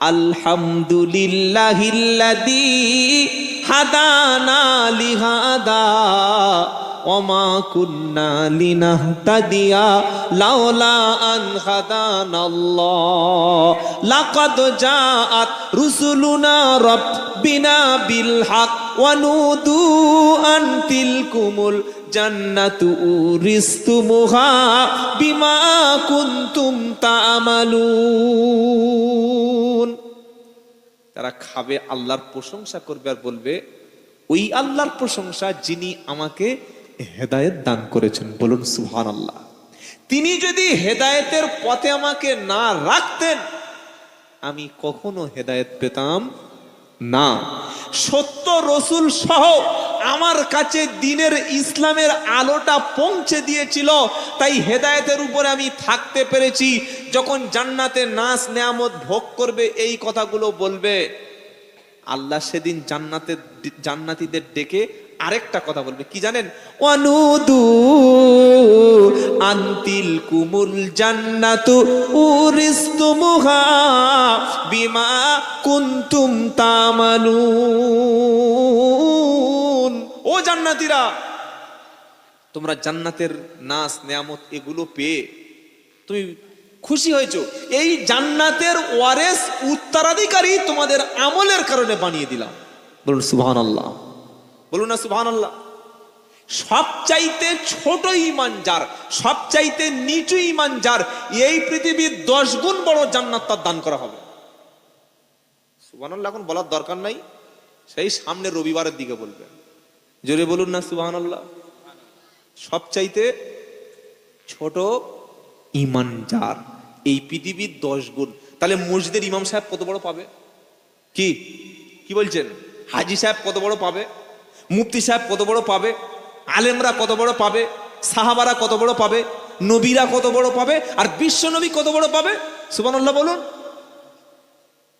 আলহামদুলিল্লাহিল্লাযী হাদানা লিহাদা ওমা কুন্না লিনাহতাদিয়া লাউলা আন হাদানাল্লাহ। লাকাদ জাআত রুসুলুনা রাব্বিনা বিল হক ওয়া নুদু আন তিলকুমুল জান্নাতু উরিস্তুমুহা বিমা কুনতুম তা'মালুন। তারা খাবে আল্লাহর প্রশংসা করবে আর বলবে, ওই আল্লাহর প্রশংসা যিনি আমাকে হেদায়েত দান করেছেন, বলুন সুহান আল্লাহ তিনি যদি হেদায়েতের পথে আমাকে না রাখতেন, আমি কখনো হেদায়েত পেতাম না। সত্য রসুল সহ আমার কাছে দিনের ইসলামের আলোটা পৌঁছে দিয়েছিল, তাই হেদায়েতের উপরে আমি থাকতে পেরেছি। যখন জান্নাতে নাচ নেয়ামত ভোগ করবে, এই কথাগুলো বলবে, আল্লাহ সেদিন জান্নাতে, জান্নাতীদের ডেকে আরেকটা কথা বলবে, কি জানেন? অনুদু আন্তিল কুমুল জান্নাতু উরিস্তুমুহা বিমা কুনতুম তামানু ও জান্নাতীরা, তোমরা জান্নাতের নাচ নেয়ামত এগুলো পেয়ে তুমি খুশি হয়েছো। এই জান্নাতের ওয়ারেস উত্তরাধিকারী তোমাদের আমলের কারণে বানিয়ে দিলাম। বলুন সুবহান আল্লাহ বলুন না আল্লাহ সবচাইতে ছোট ইমান যার, সবচাইতে নিচু ইমান যার, এই পৃথিবীর দশ গুণ বড় জান্নাত তার দান করা হবে। সুবহান আল্লাহ এখন বলার দরকার নাই। সেই সামনে রবিবারের দিকে বলবেন জোরে বলুন না সুবহান আল্লাহ সবচাইতে ছোট ইমান যার, এই পৃথিবীর দশ গুণ। তাহলে মসজিদের ইমাম সাহেব কত বড় পাবে? কি? কি বলছেন? হাজি সাহেব কত বড় পাবে? মুফতি সাহেব কত বড় পাবে? আলেমরা কত বড় পাবে? সাহাবারা কত বড় পাবে? নবীরা কত বড় পাবে? আর বিশ্ব নবী কত বড় পাবে? সুবানুল্লাহ বলুন।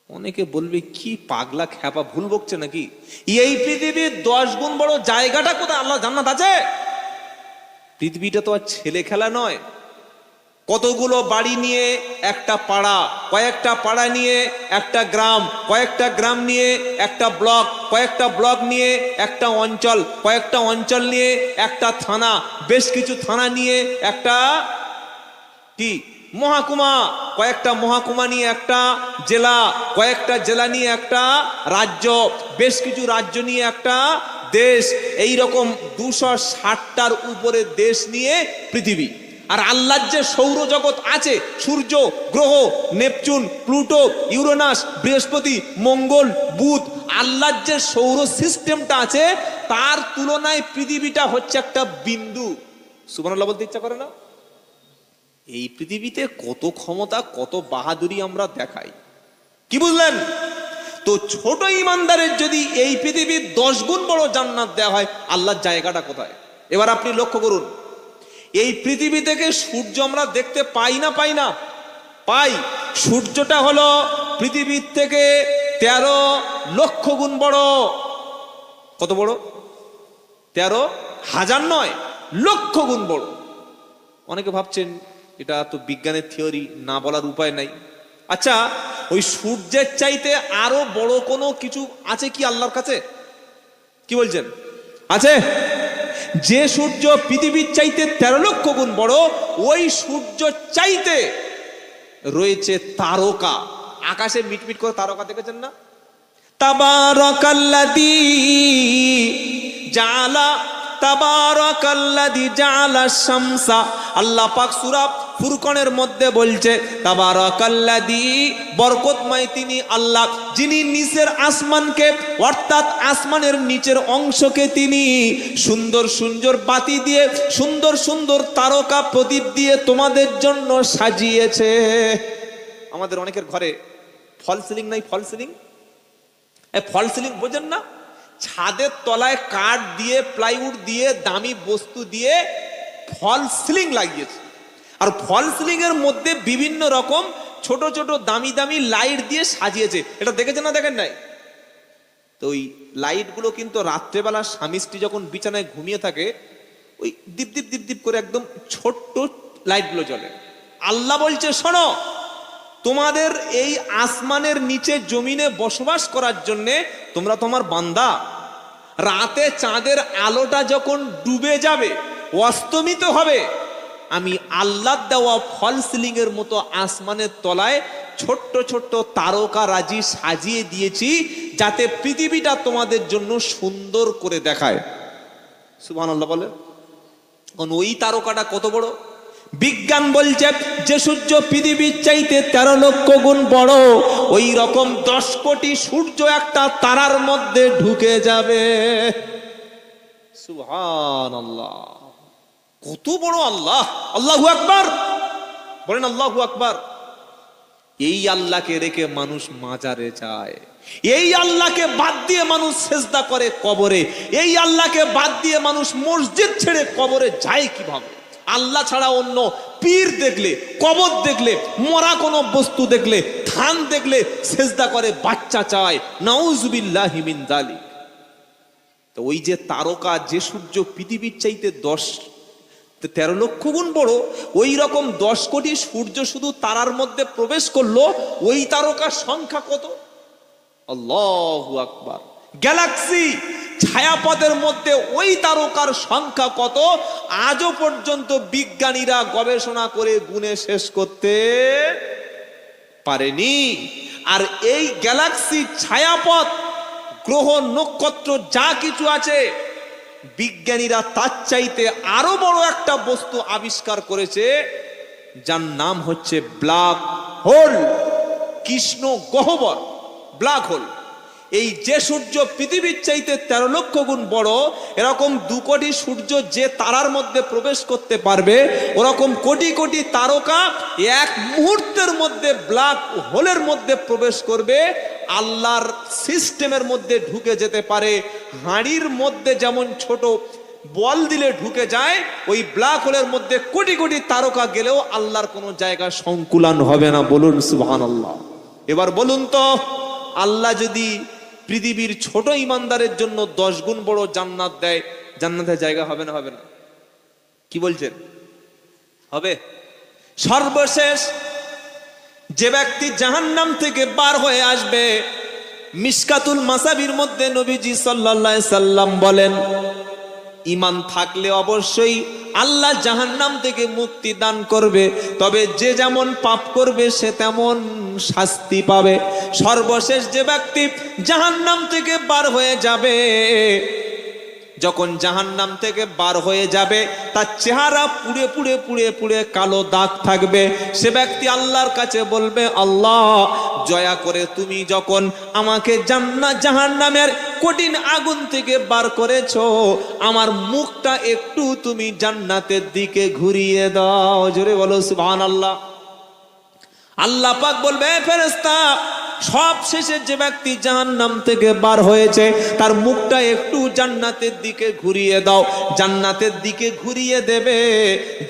অনেকে বলবে, কি পাগলা খ্যাপা, ভুল বকছে নাকি? এই পৃথিবীর দশ গুণ বড় জায়গাটা কোথায়? আল্লাহ জান্নাত আছে? পৃথিবীটা তো আর ছেলে খেলা নয়। কতগুলো বাড়ি নিয়ে একটা পাড়া, কয়েকটা পাড়া নিয়ে একটা গ্রাম, কয়েকটা গ্রাম নিয়ে একটা ব্লক, কয়েকটা ব্লক নিয়ে একটা অঞ্চল, কয়েকটা অঞ্চল নিয়ে একটা থানা, বেশ কিছু থানা নিয়ে একটা কি? মহাকুমা, কয়েকটা মহাকুমা নিয়ে একটা জেলা, কয়েকটা জেলা নিয়ে একটা রাজ্য, বেশ কিছু রাজ্য নিয়ে একটা দেশ। এই রকম দুশো ষাটটার উপরে দেশ নিয়ে পৃথিবী। আর আল্লাহর যে সৌরজগৎ আছে, সূর্য, গ্রহ, নেপচুন, প্লুটো, ইউরেনাস, বৃহস্পতি, মঙ্গল, বুধ, আল্লাহর যে সৌর সিস্টেমটা আছে, তার তুলনায় পৃথিবীটা হচ্ছে একটা বিন্দু। সুবহানাল্লাহ বলতে ইচ্ছা করে না? এই পৃথিবীতে কত ক্ষমতা, কত বাহাদুরি আমরা দেখাই। কি বুঝলেন? তো ছোট ইমানদারের যদি এই পৃথিবীর দশ গুণ বড় জান্নাত দেওয়া হয়, আল্লাহর জায়গাটা কোথায়? এবার আপনি লক্ষ্য করুন। এই পৃথিবী থেকে সূর্য আমরা দেখতে পাই না পাই না। পাই। সূর্যটা হলো পৃথিবীর থেকে তেরো লক্ষ গুণ বড়। কত বড়? তেরো হাজার নয়, লক্ষ গুণ বড়। অনেকে ভাবছেন, এটা তো বিজ্ঞানের থিওরি, না বলার উপায় নাই। আচ্ছা ওই সূর্যের চাইতে আরও বড় কোনো কিছু আছে কি আল্লাহর কাছে? কি বলছেন? আছে? যে সূর্য পৃথিবীর চাইতে তেরো লক্ষ গুণ বড়, ওই সূর্য চাইতে রয়েছে তারকা। আকাশে মিটমিট করে তারকা দেখেছেন না? তাবারাকাল্লাযী জালা তাবারাকাল্লাযী জালা শামসা। আল্লাহ পাক সূরা ফুরকনের মধ্যে বলছে, তাবারাকাল্লাযী বরকতময় তিনি আল্লাহ, যিনি নিচের আসমানকে, অর্থাৎ আসমানের নিচের অংশকে তিনি সুন্দর সুন্দর বাতি দিয়ে, সুন্দর সুন্দর তারকা প্রদীপ দিয়ে তোমাদের জন্য সাজিয়েছে। আমাদের অনেকের ঘরে ফল সিলিং নাই, ফল সিলিং? এই ফল সিলিং বোঝেন না? ছাদের তলায় কাঠ দিয়ে প্লাইউড দিয়ে, দামি বস্তু দিয়ে ফল সিলিং লাগিয়েছে। আর ফল সিলিং এর মধ্যে বিভিন্ন রকম ছোট ছোট দামি দামি লাইট দিয়ে সাজিয়েছে। এটা দেখেছেন না দেখেন নাই? তো ওই লাইটগুলো কিন্তু রাত্রেবেলা স্বামী স্ত্রী যখন বিছানায় ঘুমিয়ে থাকে, ওই দীপ দীপ দীপ দীপ করে একদম ছোট্ট লাইটগুলো জ্বলে। আল্লাহ বলছে, শোনো তোমাদের এই আসমানের নিচে জমিনে বসবাস করার জন্যে তোমরা তোমার বান্দা। রাতে চাঁদের আলোটা যখন ডুবে যাবে, অস্তমিত হবে। আমি আল্লাহ দেওয়া ফল সিলিং এর মতো আসমানের তলায় ছোট্ট ছোট্ট তারকা রাজি সাজিয়ে দিয়েছি, যাতে পৃথিবীটা তোমাদের জন্য সুন্দর করে দেখায়। আল্লাহ বলে। ওই তারকাটা কত বড়? বিজ্ঞান বলছে যে সূর্য পৃথিবীর চাইতে তেরো লক্ষ গুণ বড় ওই রকম দশ কোটি সূর্য একটা তারার মধ্যে ঢুকে যাবে। সুহান আল্লাহ কত বড় আল্লাহ! আল্লাহু আকবার! বলেন আল্লাহু আকবার। এই আল্লাহকে রেখে মানুষ মাজারে যায়। এই আল্লাহকে বাদ দিয়ে মানুষ সেজদা করে কবরে। এই আল্লাহকে বাদ দিয়ে মানুষ মসজিদ ছেড়ে কবরে যায় কীভাবে? আল্লাহ ছাড়া অন্য পীর দেখলে, কবর দেখলে, মরা কোনো বস্তু দেখলে, ধান দেখলে সেজদা করে, বাচ্চা চায়। নাউজুবিল্লাহ মিন জালিক তো ওই যে তারকা, যে সূর্য পৃথিবীর চাইতে দশ, তেরো লক্ষ গুণ বড়, ওই রকম দশ কোটি সূর্য শুধু তারার মধ্যে প্রবেশ করল, ওই তারকার সংখ্যা কত? আল্লাহু আকবার। গ্যালাক্সি ছায়াপথের মধ্যে ওই তারকার সংখ্যা কত? আজও পর্যন্ত বিজ্ঞানীরা গবেষণা করে গুণে শেষ করতে পারেনি। আর এই গ্যালাক্সি ছায়াপথ, গ্রহ, নক্ষত্র, যা কিছু আছে, বিজ্ঞানীরা তার চাইতে আরও বড় একটা বস্তু আবিষ্কার করেছে, যার নাম হচ্ছে ব্ল্যাক হোল। কৃষ্ণ গহ্বর, ব্ল্যাক হোল। এই যে সূর্য পৃথিবীর চাইতে তেরো লক্ষ গুণ বড়, এরকম দু কোটি সূর্য যে তারার মধ্যে প্রবেশ করতে পারবে, ওরকম কোটি কোটি তারকা এক মুহূর্তের মধ্যে ব্ল্যাক হোলের মধ্যে প্রবেশ করবে, আল্লাহর সিস্টেমের মধ্যে ঢুকে যেতে পারে। হাঁড়ির মধ্যে যেমন ছোট বল দিলে ঢুকে যায়, ওই ব্ল্যাক হোলের মধ্যে কোটি কোটি তারকা গেলেও আল্লাহর কোনো জায়গা সংকুলান হবে না। বলুন সুবহান আল্লাহ এবার বলুন তো, আল্লাহ যদি পৃথিবীর ছোট ইমানদারের জন্য দশ গুণ বড় জান্নাত দেয় জান্নাতের জায়গা হবে না হবে না। কি বলছেন? হবে। সর্বশেষ, যে ব্যক্তি জাহান্নাম থেকে পার হয়ে আসবে, মিসকাতুল মাসাবির মধ্যে নবীজি সাল্লাল্লাহু সাল্লাম বলেন ইমান থাকলে অবশ্যই আল্লাহ জাহান্নাম থেকে মুক্তি দান করবে। তবে যে যেমন পাপ করবে, সে তেমন শাস্তি পাবে। সর্বশেষ যে ব্যক্তি জাহান্নাম থেকে বার হয়ে যাবে, যখন জাহান্নাম থেকে বার হয়ে যাবে, তার চেহারা পুড়ে পুড়ে পুড়ে পুড়ে কালো দাগ থাকবে। সে ব্যক্তি আল্লাহর কাছে বলবে, আল্লাহ জয়া করে তুমি যখন আমাকে জান্নাত জাহান্নামের কঠিন আগুন থেকে বার করেছ। আমার মুখটা একটু তুমি জান্নাতের দিকে ঘুরিয়ে দাও। জোরে বলো, সুবহানাল্লাহ। আল্লাহ আল্লাহ পাক বলবে ফেরেস্তা সব শেষে যে ব্যক্তি জাহান্নাম থেকে বার হয়েছে, তার মুখটা একটু জান্নাতের দিকে ঘুরিয়ে দাও। জান্নাতের দিকে ঘুরিয়ে দেবে।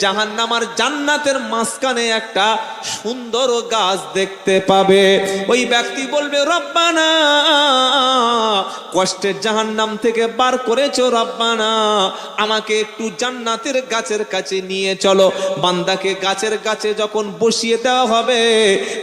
জাহান্নাম আর জান্নাতের মাঝখানে একটা সুন্দর গাছ দেখতে পাবে। ওই ব্যক্তি বলবে, রব্বানা, কষ্টের জাহান্নাম থেকে বার করেছ রব্বানা, আমাকে একটু জান্নাতের গাছের কাছে নিয়ে চলো। বান্দাকে গাছের গাছে যখন বসিয়ে দেওয়া হবে,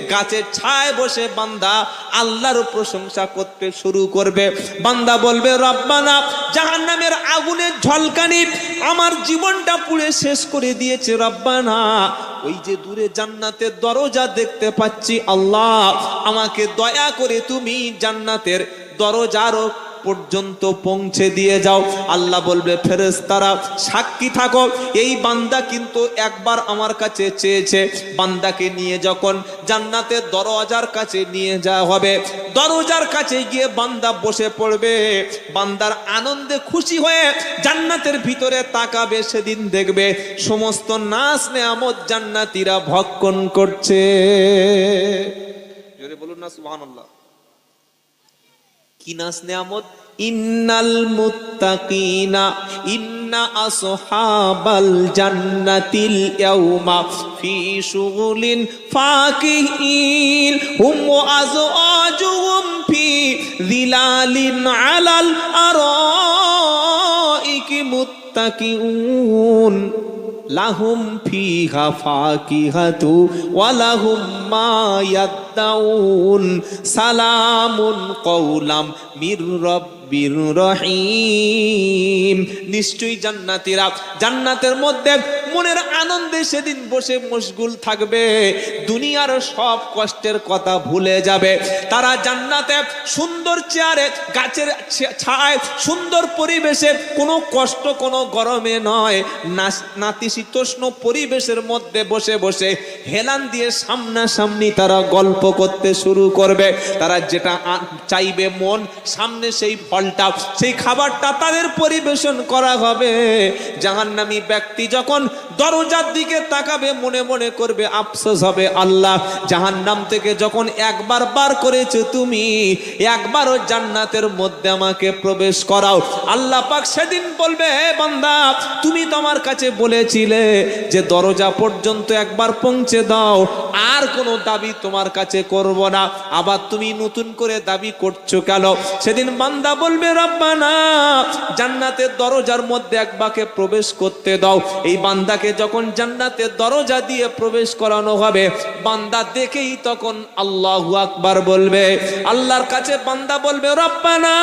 গাছের ছায় বসে বান্দা আল্লাহর প্রশংসা করতে শুরু করবে। বান্দা বলবে, রব্বানা, জাহান্নামের আগুনের ঝলকানি আমার জীবনটা পুড়ে শেষ করে দিয়েছে রব্বানা। ওই যে দূরে জান্নাতের দরজা দেখতে পাচ্ছি আল্লাহ আমাকে দয়া করে তুমি জান্নাতের দরজারও পর্যন্ত পৌঁছে দিয়ে যাও। আল্লাহ বলবে, ফেরেশতারা, সাক্ষী থাকো। এই বান্দা কিন্তু একবার আমার কাছে চেয়েছে, বান্দাকে নিয়ে যখন জান্নাতের দরজার কাছে নিয়ে যাওয়া হবে দরজার কাছে গিয়ে বান্দা বসে পড়বে। বান্দার আনন্দে খুশি হয়ে জান্নাতের ভিতরে তাকাবে, সেদিন দেখবে সমস্ত নাচ নেয়ামত জান্নাতীরা ভক্ষণ করছে। বলুন না, সুবহানাল্লাহ। কি নাস নেয়ামত? ইন্নাল মুত্তাকিনা, ইন্না আসহাবাল জান্নাতিল ইয়াউমা ফি শুগুলিন ফাকিহিন, হুম আজওয়াজুহুম ফি যিলালিন আলাল আরাইকি মুত্তাকিউন, লাহুম ফিহা ফাকিহাতু ওয়া লাহুম মা সালামুন কওলাম মির রব্বির রহিম। নিশ্চয়ই জান্নাতীরা জান্নাতের মধ্যে মনের আনন্দে সেদিন বসে মশগুল থাকবে। দুনিয়ার সব কষ্টের কথা ভুলে যাবে। তারা জান্নাতে সুন্দর চেয়ারে, গাছের ছায়, সুন্দর পরিবেশে কোনো কষ্ট কোনো গরমে নয়। নাতিশীতোষ্ণ পরিবেশের মধ্যে বসে বসে হেলান দিয়ে সামনাসামনি তারা গল্প করতে শুরু করবে। তারা যেটা চাইবে মন, সামনে সেই ফলটা সেই খাবারটা তাদের পরিবেশন করা হবে। জাহান্নামী ব্যক্তি যখন দরজার দিকে তাকাবে, মনে মনে করবে, আফসোস হবে আল্লাহ, জাহান্নাম থেকে যখন একবার বার করেছ তুমি, একবারও জান্নাতের মধ্যে আমাকে প্রবেশ করাও। আল্লাহ পাক সেদিন বলবে, হে বান্দা, তুমি তোমার কাছে বলেছিলে যে দরজা পর্যন্ত একবার পৌঁছে দাও, আর কোনো দাবি তোমার কাছে করব না। আবার তুমি নতুন করে দাবি করছ কেন? সেদিন বান্দা বলবে, রব্বানা, জান্নাতের দরজার মধ্যে একবাকে প্রবেশ করতে দাও। এই বান্দাকে যখন জান্নাতের দরজা দিয়ে প্রবেশ করানো হবে, বান্দা দেখেই তখন আল্লাহু আকবার বলবে। আল্লাহর কাছে বান্দা বলবে, রব্বানা,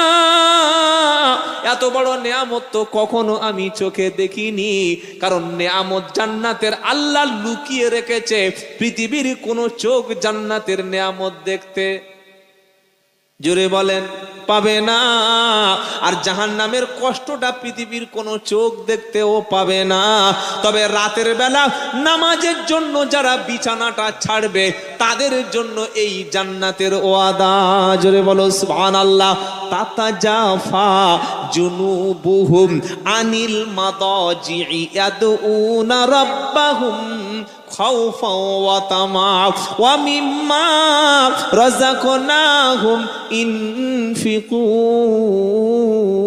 এত বড় নেয়ামত তো কখনো আমি চোখে দেখিনি। কারণ নেয়ামত জান্নাতের আল্লাহ লুকিয়ে রেখেছে। পৃথিবীর কোনো চোখ জান্নাতের নেয়ামত দেখতে জোরে বলেন, পাবে না। আর জাহান নামের কষ্টটা পৃথিবীর কোনো চোখ দেখতেও পাবে না। তবে রাতের বেলা নামাজের জন্য যারা বিছানাটা ছাড়বে, তাদের জন্য এই জান্নাতের ওয়াদা। জোরে বলো সুবহান আল্লাহ তাতা জাফা জুনুবুহুম আনিল মাদাজিই ইয়াদউনা রাব্বাহুম خوفا وطمعا ومما رزقناهم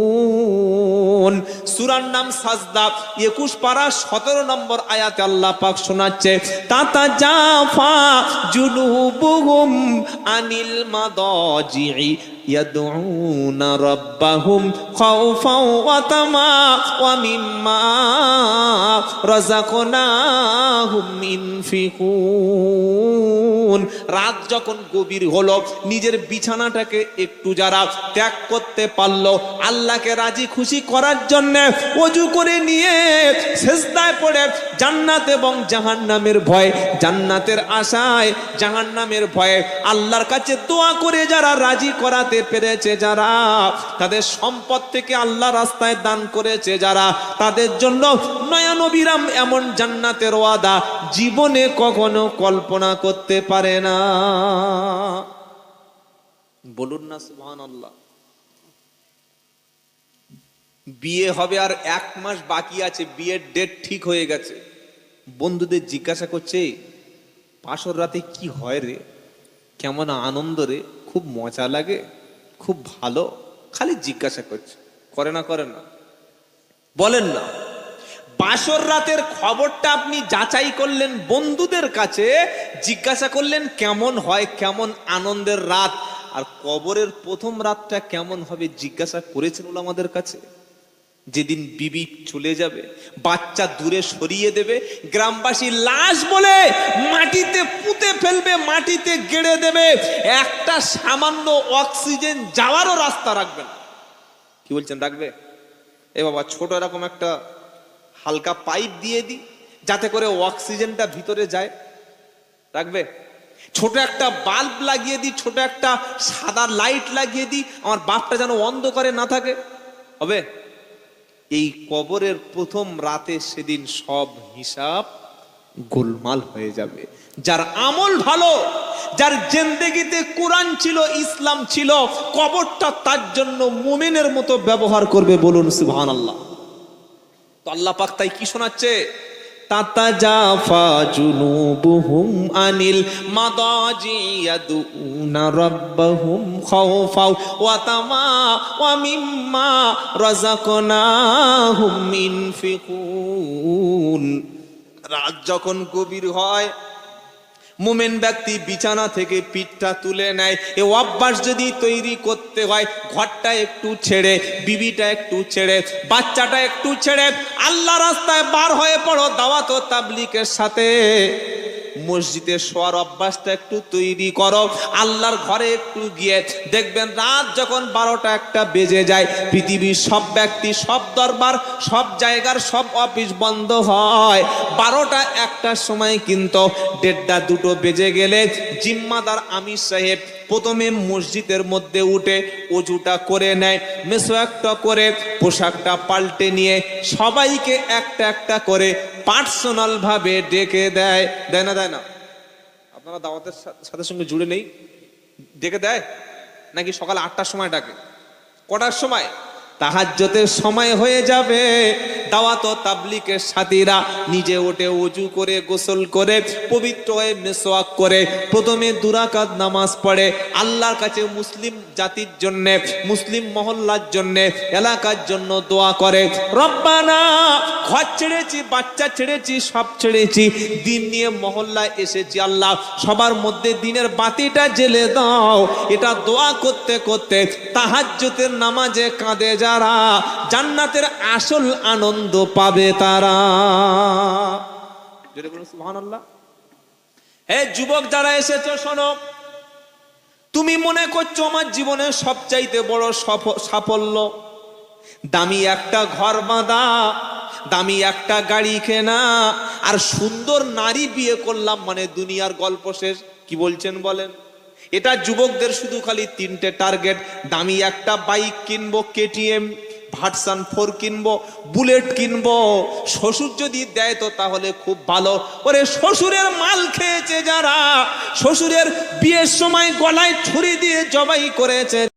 ينفقون সুরার নাম সাজদা একুশ পারা সতেরো নম্বর আয়াতে আল্লাহ পাক শোনাচ্ছে তাতা জাফা জুনুবুহুম আনিল মাদাজিই يدعون ربهم خوفا وطمعا ومما رزقناهم ينفقون রাত যখন গভীর হলো নিজের বিছানাটাকে একটু যারা ত্যাগ করতে পারলো আল্লাহকে রাজি খুশি করার জন্য অজু করে নিয়ে সেজদায় পড়ে জান্নাত এবং জাহান্নামের ভয় জান্নাতের আশায় জাহান্নামের ভয়ে আল্লাহর কাছে দোয়া করে যারা রাজি করাতে পেরেছে যারা, তাদের সম্পদ থেকে আল্লাহ রাস্তায় দান করেছে যারা, তাদের জন্য নয়ানবিরাম এমন জান্নাতের ওয়াদা জীবনে কখনো কল্পনা করতে পারে না। বলুন না, সুবহানাল্লাহ। বিয়ে হবে আর এক মাস বাকি আছে, বিয়ের ডেট ঠিক হয়ে গেছে। বন্ধুদের জিজ্ঞাসা করছে, পাশর রাতে কি হয় রে? কেমন আনন্দ রে? খুব মজা লাগে। খুব ভালো, খালি জিজ্ঞাসা করছে, করে না করে না। বলেন না, বাসর রাতের খবরটা আপনি যাচাই করলেন বন্ধুদের কাছে, জিজ্ঞাসা করলেন কেমন হয়, কেমন আনন্দের রাত, আর কবরের প্রথম রাতটা কেমন হবে জিজ্ঞাসা করেছেন আমাদের কাছে? যেদিন বিবি চলে যাবে, বাচ্চা দূরে সরিয়ে দেবে, গ্রামবাসী লাশ বলে মাটিতে পুঁতে ফেলবে, মাটিতে গেড়ে দেবে, একটা সামান্য অক্সিজেন যাওয়ারও রাস্তা রাখবে না। কি বলছেন, রাখবে? এ বাবা, ছোট এরকম একটা হালকা পাইপ দিয়ে দিই, যাতে করে অক্সিজেনটা ভিতরে যায়। রাখবে? ছোট একটা বাল্ব লাগিয়ে দিই, ছোট একটা সাদা লাইট লাগিয়ে দিই, আমার বাপটা যেন অন্ধকারে না থাকে। হবে? এই কবরের প্রথম রাতে সেদিন সব হিসাব গোলমাল হয়ে যাবে। যার আমল ভালো, যার জেন্দেগিতে কোরআন ছিল, ইসলাম ছিল, কবরটা তার জন্য মোমেনের মতো ব্যবহার করবে বলুন সুবহান আল্লাহ তো আল্লাহ পাক তাই কি শোনাচ্ছে? তাতাজাফা জুনুবুহুম আনিল মাদাজি ইয়াদুনা রাব্বাহুম খাওফা ওয়া তামা ওয়া মিম্মা রাযাকনাহুম ইনফিকুন রাত যখন গভীর হয় মুমেন ব্যক্তি বিছানা থেকে পিঠটা তুলে নেয়। এ অভ্যাস যদি তৈরি করতে হয়, ঘরটা একটু ছেড়ে, বিবিটা একটু ছেড়ে, বাচ্চাটা একটু ছেড়ে, আল্লাহ রাস্তায় বার হয়ে পড়ো, দাওয়াত তাবলিকের সাথে। মসজিদে শোয়ার অভ্যাসটা একটু তৈরি করো। আল্লাহর ঘরে একটু গিয়ে দেখবেন রাত যখন বারোটা একটা বেজে যায়, পৃথিবীর সব ব্যক্তি, সব দরবার, সব জায়গার সব অফিস বন্ধ হয়। বারোটা একটার সময় কিন্তু দেড়টা দুটো বেজে গেলে জিম্মাদার আমির সাহেব প্রথমে মসজিদের মধ্যে উঠে উজুটা করে নেয় মেসোয়াকটা করে, পোশাকটা পাল্টে নিয়ে সবাইকে একটা একটা করে পার্সোনালভাবে ডেকে দেয়। দেয় না দেয় না? আপনারা দাওয়াতের সাথে সঙ্গে জুড়ে নেই? ডেকে দেয়? নাকি সকাল আটটার সময় ডাকে? কটার সময়? তাহাজ্জতের সময় হয়ে যাবে। দাওয়াত তাবলিকের সাথীরা নিজে ওঠে উজু করে, গোসল করে, পবিত্র হয়ে মেসোয়াক করে, প্রথমে দুরাকাত নামাজ পড়ে। আল্লাহর কাছে মুসলিম জাতির জন্য, মুসলিম মহল্লার জন্য, এলাকার জন্য দোয়া করে। রব্বানা, ঘর ছেড়েছি, বাচ্চা ছেড়েছি, সব ছেড়েছি। দিন নিয়ে মহল্লায় এসেছি আল্লাহ, সবার মধ্যে দিনের বাতিটা জেলে দাও। এটা দোয়া করতে করতে তাহাজ্জুতের নামাজে কাঁদে যারা জান্নাতের আসল আনন্দ পাবে তারা। হে যুবক যারা এসেছ, শোনো। তুমি মনে করছ আমার জীবনের সবচাইতে বড় সফ- সাফল্য? দামি একটা ঘর বাঁধা, দামি একটা গাড়ি কেনা, আর সুন্দর নারী বিয়ে করলাম মানে দুনিয়ার গল্প শেষ। কি বলছেন বলেন? এটা যুবকদের শুধু খালি তিনটে টার্গেট। দামি একটা বাইক কিনবো, কেটিএম, ভাটসান ফোর কিনবো, বুলেট কিনবো। শ্বশুর যদি দেয় তো তাহলে খুব ভালো। ওরে শ্বশুরের মাল খেয়েছে যারা, শ্বশুরের বিয়ের সময় গলায় ছুরি দিয়ে জবাই করেছে।